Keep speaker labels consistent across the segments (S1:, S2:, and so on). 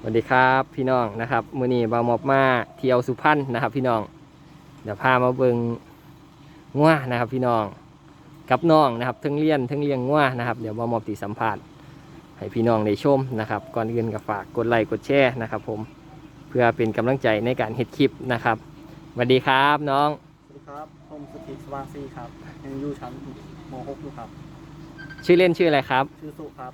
S1: สวัสดีครับพี่น้องนะครับมือนี้บาวมอบมาเที่ยวสุพรรณนะครับ พี่น้องเดี๋ยวพามาเบิงง่วนะครับ พี่น้องกับน้องนะครับทั้งเลี้ยนทั้งเลี้ยงง่วนะครับเดี๋ยวบาวมอบติสัมภาษณ์ให้พี่น้องได้ชมนะครับ ก่อนอื่นก็ฝากกดไลค์กดแชร์นะครับ ผมเพื่อเป็นกำลังใจในการเฮ็ดคลิปนะครับสวัสดีครับน้อง
S2: สวัสดีครับผมสุธิสว่างซีครับยังอยู่ชั้นม .6 อยู่ครับ
S1: ชื่อเล่นชื่ออะไรครับ
S2: ชื่อสุครับ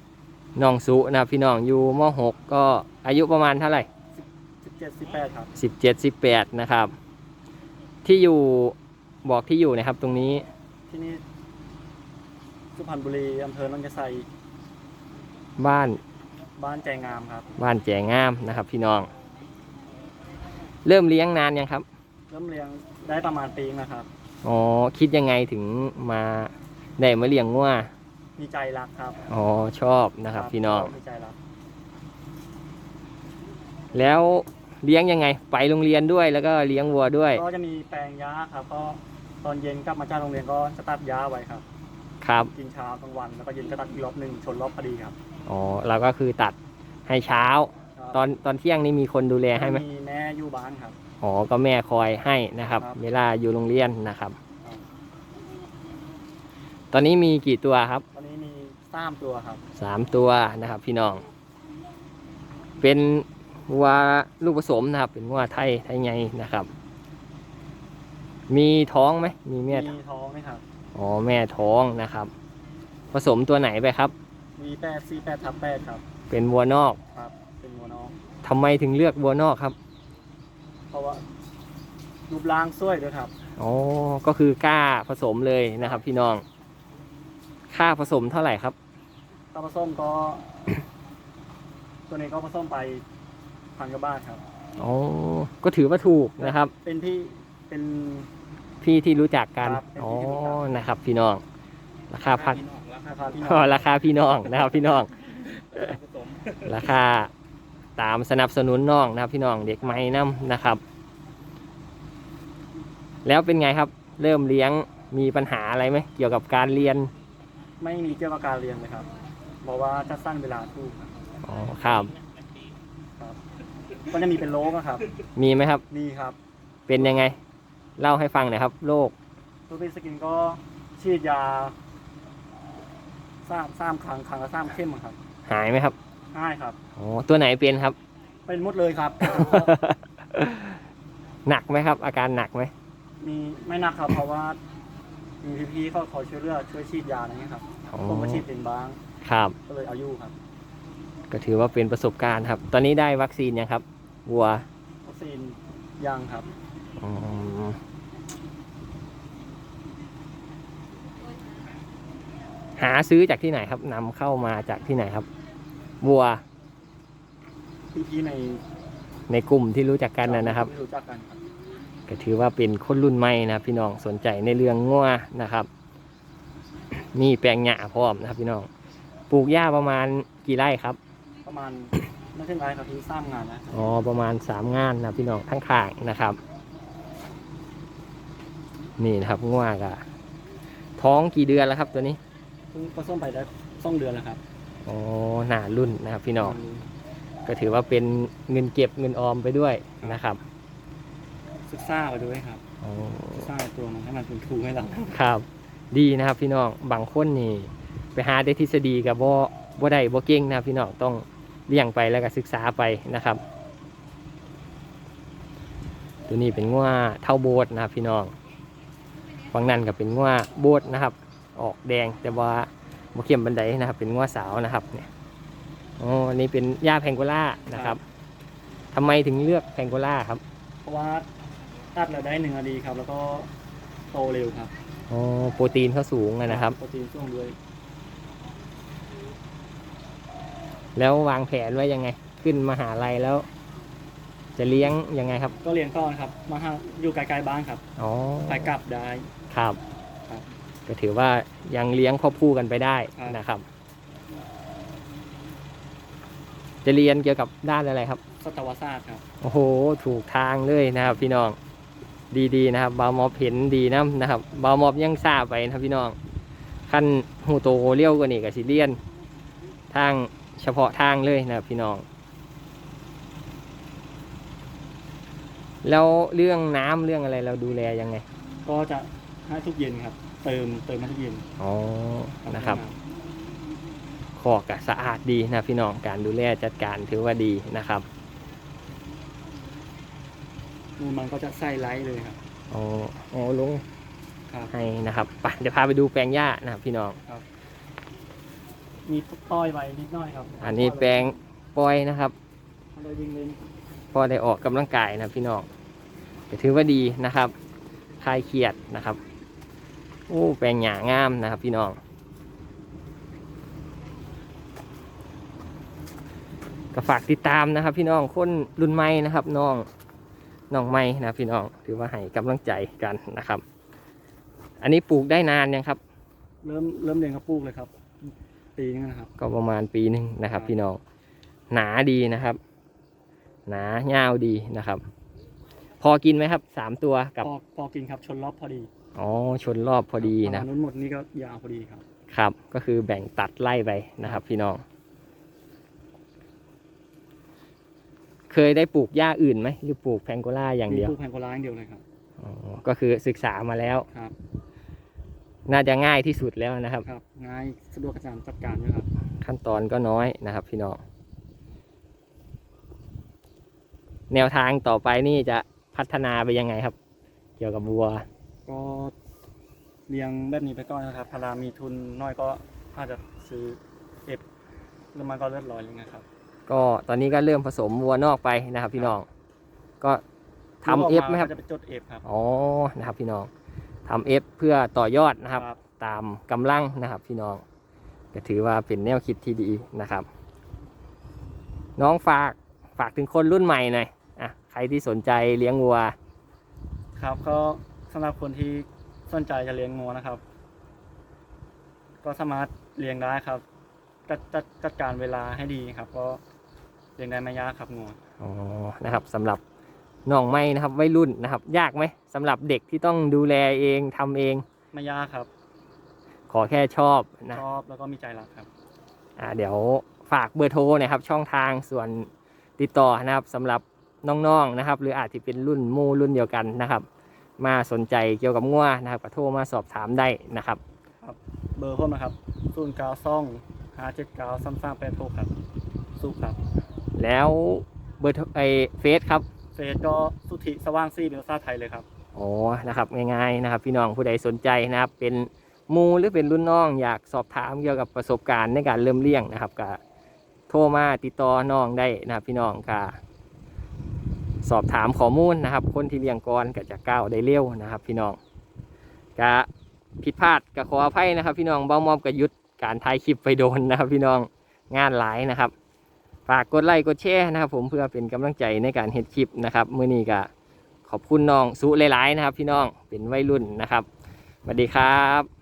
S1: น้องสุนะครับพี่น้องอยู่ม .6 ก็อายุประมาณเท่าไหร่
S2: 17 18ครับ
S1: สิบเจ็ดสิบแปดนะครับ ที่อยู่บอกที่อยู่นะครับตรงนี้
S2: ที่นี่สุพรรณบุรีอำเภอหนองยะไซ
S1: บ้าน
S2: บ้านใจงามครับ
S1: บ้านแจงามนะครับ พี่น้อง เริ่มเลี้ยงนานยังครับ
S2: เริ่มเลี้ยงได้ประมาณปีนึงนะครับ
S1: อ๋อคิดยังไงถึงมาได้มาเลี้ยงงัว
S2: มีใจรักครับ
S1: อ๋อชอบนะครับ พี่น้อง
S2: มีใจรัก
S1: แล้วเลี้ยงยังไง ไปโรงเรียนด้วยแล้วก็เลี้ยงวัวด้วย
S2: ก็จะมีแปลงหญ้าครับก็ตอนเย็นกลับมาจากโรงเรียนก็จะตัดหญ้าไว้ครับ
S1: ครับ
S2: กินเช้ากลางวันแล้วก็เย็นก็ตัดอีกรอบหนึ่งชนรอบพอดีครับ
S1: อ๋อเราก็คือตัดให้เช้า
S2: ครับ
S1: ตอนตอนเที่ยงนี่มีคนดูแลให้ไหม
S2: มีแม่อยู่บ้านครับ
S1: อ๋อก็แม่คอยให้นะครับ
S2: ครับ
S1: เวลาอยู่โรงเรียนนะครับ
S2: ครับ
S1: ตอนนี้มีกี่ตัวครับ
S2: ตอนนี้มี สามตัวครับ
S1: สามตัวนะครับ พี่น้อง เป็นวัวลูกผสมนะครับ เป็นวัวไทยไทยไงนะครับ มีท้องไหมมีแม่
S2: มีท้องไหมครับ
S1: อ๋อแม่ท้องนะครับ ผสมตัวไหนไปครับ
S2: มีแปดสี่แปดทับแปดครับ
S1: เป็นวัวนอก
S2: ครับ เป็นหัวน้อง
S1: ทำไมถึงเลือกวัวนอกครับ
S2: เพราะว่ารูปร่างสวยด้วยครับ
S1: อ๋อก็คือกล้าผสมเลยนะครับ พี่น้อง ค่าผสมเท่าไหร่ครับ
S2: ตาผสมก็ ตัวนี้ก็ผสมไปพันกว่าบาทครับ
S1: อ๋อ ก็ถือว่าถูกนะครับ
S2: เป็นที่เป็น
S1: พี่ที่รู้จักกัน
S2: ครับเป็น
S1: อ๋อ
S2: พี่ที่รู้จัก
S1: นะครับ พี่น้อง ราคาพัน
S2: ราคาที่
S1: อ๋อราคาพี่น้องนะครับ พี่น้อง
S2: ผสม
S1: ราคาตามสนับสนุนน้องนะครับ พี่น้องเด็กใหม่น้ำนะครับ แล้วเป็นไงครับ เริ่มเลี้ยงมีปัญหาอะไรไหมเกี่ยวกับการเรียน
S2: ไม่มีเกี่ยวกับการเรียนเลยครับ บอกว่าจะสั้นเวลาถูกครับ
S1: อ๋อครับ
S2: ก็จะมีเป็นโรคอะครับ
S1: มีไหมครับ
S2: มีครับ
S1: เป็นยังไง เล่าให้ฟังหน่อยครับโรค
S2: ตัวเป็นสกินก็ฉีดยาสามสามครั้งครั้งละสามเข้มอะครับ
S1: หายไหมครับ
S2: ง่ายครับ
S1: อ๋อตัวไหนเป็นครับ
S2: เป็นหมดเลยครับ
S1: หนักไหมครับ อาการหนักไหม
S2: มีไม่หนักครับ เพราะว่า มีพี่ๆเขาคอยช่วยเหลือช่วยฉีดยาอะไรเงี้ยครับ
S1: อ๋อ
S2: ผมก็ฉีดเป็นบ้าง
S1: ครับ
S2: ก็เลยเอาอยู่ครับ
S1: ก็ถือว่าเป็นประสบการณ์ครับ ตอนนี้ได้วัคซีนยังครับ วัว
S2: วัคซีนยังครับ
S1: อืมหาซื้อจากที่ไหนครับนำเข้ามาจากที่ไหนครับ วัว
S2: พี่ๆใน
S1: ในกลุ่มที่รู้จักกันนะนะครับ
S2: ที่รู้จักกันครับ
S1: ก็ถือว่าเป็นคนรุ่นใหม่นะครับพี่น้องสนใจในเรื่องงัวนะครับ มีแปลงหญ้าพร้อมนะครับ พี่น้อง ปลูกหญ้าประมาณกี่ไร่ครับ
S2: ประมาณไม่ถึงไรครับที่สร้างงานนะ
S1: อ๋อประมาณสามงานนะครับพี่น้องทั้งข้างนะครับ นี่นะครับงัวกะท้องกี่เดือนแล้วครับตัวนี้
S2: เพิ่งผสมไปได้สองเดือนแล้วครับ
S1: อ๋อหนารุ่นนะครับ พี่น้อง ก็ถือว่าเป็นเงินเก็บเงินออมไปด้วยนะครับ
S2: ศึกษาไปด้วยครับ
S1: อ๋อ
S2: ศึกษาตัวมันให้มันเป็นทูให้เรา
S1: ครับ ดีนะครับพี่น้องบางคนนี่ ไปหาได้ทฤษฎีกับบ่บ่ได้บ่เก่งนะครับพี่น้องต้องเลี้ยงไปแล้วก็ศึกษาไปนะครับ ตัวนี้เป็นง่วเท่าโบสนะครับพี่น้องฝั่งนั้นก็เป็นง่วโบสนะครับ ออกแดงแต่ว่าบ่เข้มบันไดนะครับ เป็นง่วสาวนะครับเนี่ยอ๋ออันนี้เป็นหญ้าแพงโกล่านะครับทำไมถึงเลือกแพงโกล่าครับ
S2: เพราะว่า ตัดแล้วได้หนึ่งนาทีครับ แล้วก็โตเร็วครับ
S1: อ๋อโปรตีนเขาสูงอะนะครับ
S2: โปรตีนสูงด้วย
S1: แล้ววางแผนไว้ยังไง ขึ้นมหาลัยแล้ว จะเลี้ยงยังไงครับ
S2: ก็เรียนก่อนครับ มาหาอยู่ไกลๆบ้านครับ
S1: อ๋อ
S2: ไปกลับได้
S1: ครับ
S2: ครับ
S1: ก็ถือว่ายังเลี้ยงควบคู่กันไปได้
S2: ครับ
S1: นะครับ จะเรียนเกี่ยวกับด้านอะไรครับ
S2: สัตวศาสตร์ครับ
S1: โอ้โห ถูกทางเลยนะครับพี่น้อง ดีๆนะครับบาวมอบเห็นดีนะนะครับบาวมอบยังทราบไปนะครับพี่น้องขั้นหูโตเลี้ยวกว่านี่กับสิเลียน ทางเฉพาะทางเลยนะครับพี่น้อง แล้วเรื่องน้ำเรื่องอะไรเราดูแลยังไง
S2: ก็จะให้ทุกเย็นครับ เติมเติมทุกเย็น
S1: อ๋อนะครับขอกะสะอาดดีนะพี่น้องการดูแลจัดการถือว่าดีนะครับ
S2: มูลมันก็จะไส้ไลท์เลยครับ
S1: อ๋ออ๋อลุง
S2: ครับ
S1: ให้นะครับไปเดี๋ยวพาไปดูแปลงหญ้านะครับพี่น้อง
S2: มีต้อยไว้นิดหน่อยครับ
S1: อันนี้แปลงปล่อยนะครับ
S2: มันเลยยิงเลย
S1: พอได้ออกกำลังกายนะพี่น้องก็ถือว่าดีนะครับคลายเครียดนะครับโอ้แปลงหญ้างามนะครับ พี่น้อง ก็ฝากติดตามนะครับ พี่น้องคนรุ่นใหม่นะครับ น้อง น้องใหม่นะครับพี่น้องถือว่าให้กำลังใจกันนะครับ อันนี้ปลูกได้นานยังครับ
S2: เริ่มเริ่มเรียนกระปุกเลยครับ ปีนึงนะครับ
S1: ก็ประมาณปีหนึ่งนะครับ
S2: ครับ
S1: พี่น้องหนาดีนะครับ หนาเงาวดีนะครับ พอกินไหมครับสามตัวกับ
S2: พอพอกินครับชนรอบพอดี
S1: อ๋อชนรอบพอดีนะ
S2: ประมาณนู้นหมดนี่ก็ยาวพอดีครับ
S1: ครับ ก็คือแบ่งตัดไล่ไปนะครับ พี่น้อง เคยได้ปลูกหญ้าอื่นไหมหรือปลูกแพงโกล่าอย่างเดียว
S2: มีปลูกแพงโกลาอย่างเดียวเลยครับ
S1: อ๋อก็คือศึกษามาแล้ว
S2: ครับ
S1: น่าจะง่ายที่สุดแล้วนะครับ
S2: ครับ ง่ายสะดวกกระจายจัดการด้วยครับ
S1: ขั้นตอนก็น้อยนะครับ พี่น้องแนวทางต่อไปนี่จะพัฒนาไปยังไงครับ เกี่ยวกับวัว
S2: ก็เลี้ยงแบบนี้ไปก่อนนะครับพารามีทุนน้อยก็อาจจะซื้อเอฟแล้วมันก็เลือดลอยเลยนะครับ
S1: ก็ตอนนี้ก็เริ่มผสมวัวนอกไปนะครับ พี่น้อง ก็ทำเอฟไหมครับ
S2: ก็จะไปจดเอฟครับ
S1: อ๋อนะครับพี่น้องทำเอฟเพื่อต่อยอดนะครับ ตามกำลังนะครับ พี่น้องก็ถือว่าเป็นแนวคิดที่ดีนะครับ น้องฝากฝากถึงคนรุ่นใหม่หน่อยอะใครที่สนใจเลี้ยงวัว
S2: ครับก็สำหรับคนที่สนใจจะเลี้ยงงูนะครับ ก็สามารถเลี้ยงได้ครับจัดจัดจัดการเวลาให้ดีครับ ก็ เลี้ยงได้ไม่ยากครับงู
S1: อ๋อนะครับสำหรับน้องไม่นะครับวัยรุ่นนะครับ ยากไหมสำหรับเด็กที่ต้องดูแลเองทำเอง
S2: ไม่ยากครับ
S1: ขอแค่ชอบนะ
S2: ชอบแล้วก็มีใจรักครับ
S1: อ่าเดี๋ยวฝากเบอร์โทรหนะครับ ช่องทางส่วนติดต่อนะครับสำหรับน้องๆนะครับ หรืออาจจะเป็นรุ่นหมู่รุ่นเดียวกันนะครับ มาสนใจเกี่ยวกับงัวนะครับก็โทรมาสอบถามได้นะครับ
S2: เบอร์ผมนะครับศูนย์เก้าซ่องห้าเจ็ดเก้าซ้ำซ้ำแปดหกครับสู้ครับ
S1: แล้วเบอร์โทรไอเฟซครับ
S2: เฟซก็สุธิสว่างซี่เป็นภาษาไทยเลยครับ
S1: อ๋อนะครับง่ายๆนะครับ พี่น้องผู้ใดสนใจนะครับ เป็นหมูหรือเป็นรุ่นน้องอยากสอบถามเกี่ยวกับประสบการณ์ในการเริ่มเลี้ยงนะครับก็โทรมาติดต่อน้องได้นะครับ พี่น้องก็สอบถามข้อมูลนะครับ คนที่เลี้ยงก่อนก็จะก้าวได้เร็วนะครับ พี่น้องก็ผิดพลาดก็ขออภัยนะครับ พี่น้องเบ้ามอบกับยุดการถ่ายคลิปไปโดนนะครับ พี่น้องงานหลายนะครับ ฝากกดไลค์กดแชร์นะครับ ผมเพื่อเป็นกำลังใจในการเฮ็ดคลิปนะครับมื้อนี้ก็ขอบคุณน้องสุหลายๆนะครับ พี่น้องเป็นวัยรุ่นนะครับสวัสดีครับ